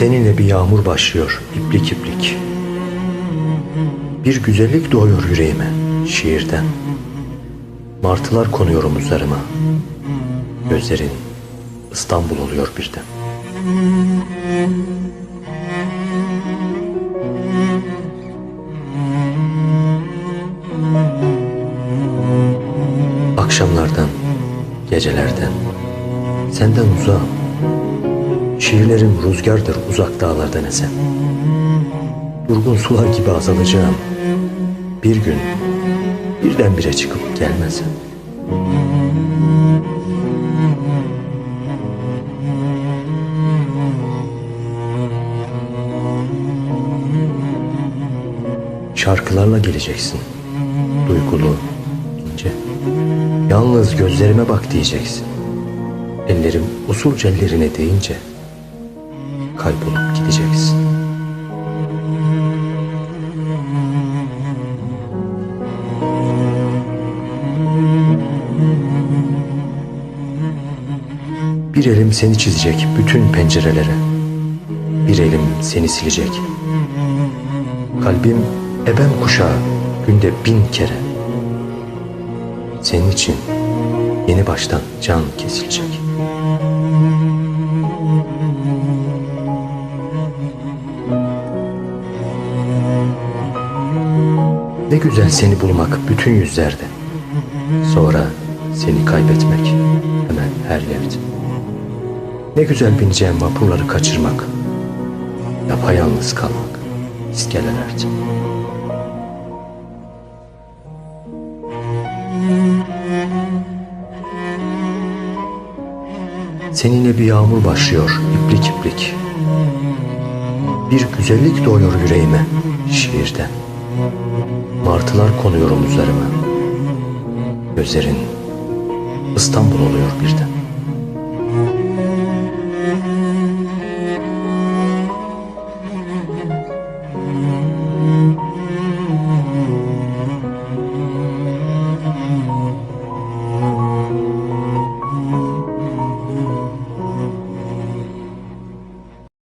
Seninle bir yağmur başlıyor iplik iplik. Bir güzellik doğuyor yüreğime şiirden. Martılar konuyor omuzlarıma. Gözlerin İstanbul oluyor birden. Akşamlardan, gecelerden, senden uzağım. Şiirlerim rüzgardır uzak dağlardan esen. Durgun sular gibi azalacağım. Bir gün birdenbire çıkıp gelmezsem. Şarkılarla geleceksin. Duygulu, ince. Yalnız gözlerime bak diyeceksin. Ellerim usulca ellerine değince kaybolup gideceksin. Bir elim seni çizecek bütün pencerelere. Bir elim seni silecek. Kalbim ebem kuşağı günde bin kere. Senin için yeni baştan can kesilecek. Ne güzel seni bulmak bütün yüzlerde. Sonra seni kaybetmek hemen her yerde. Ne güzel bineceğim vapurları kaçırmak. Yapayalnız kalmak iskelelerde. Seninle bir yağmur başlıyor iplik iplik. Bir güzellik doğuyor yüreğime şiirden. Martılar konuyor omuzlarıma. Gözlerin İstanbul oluyor birden.